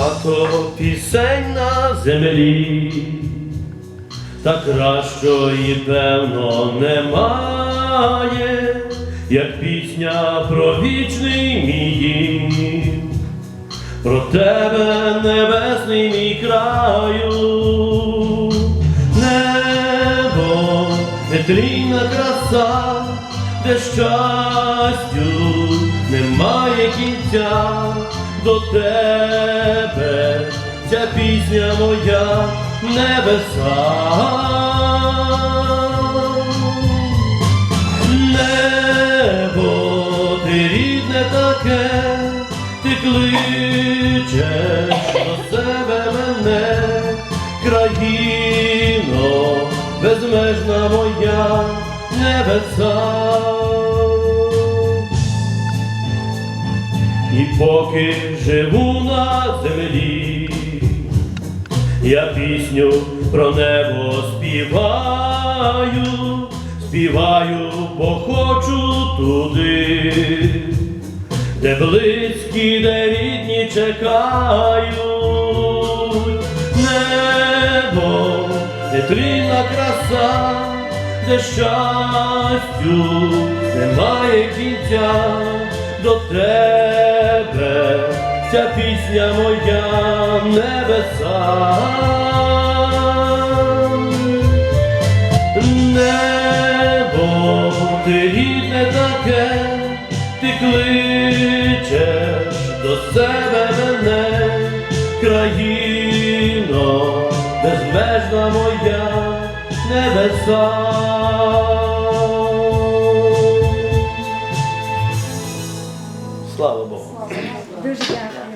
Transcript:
Багато пісень на землі, та кращої, певно, немає, як пісня про вічний мій. Про тебе, небесний мій краю, небо, нетлінна краса, де щастю немає кінця до тебе, ця пісня моя небеса. Небо, ти рідне таке, ти кличеш до себе мене, країно, безмежна моя небеса. І поки живу на землі, я пісню про небо співаю, співаю, бо хочу туди, де близькі, де рідні чекають, небо, нетлінна краса, де щастю немає кінця до тебе, ця пісня моя небеса. Небо, ти рідне таке, ти кличеш до себе мене, країно, безмежна моя небеса. Слава Богу. Dur gel.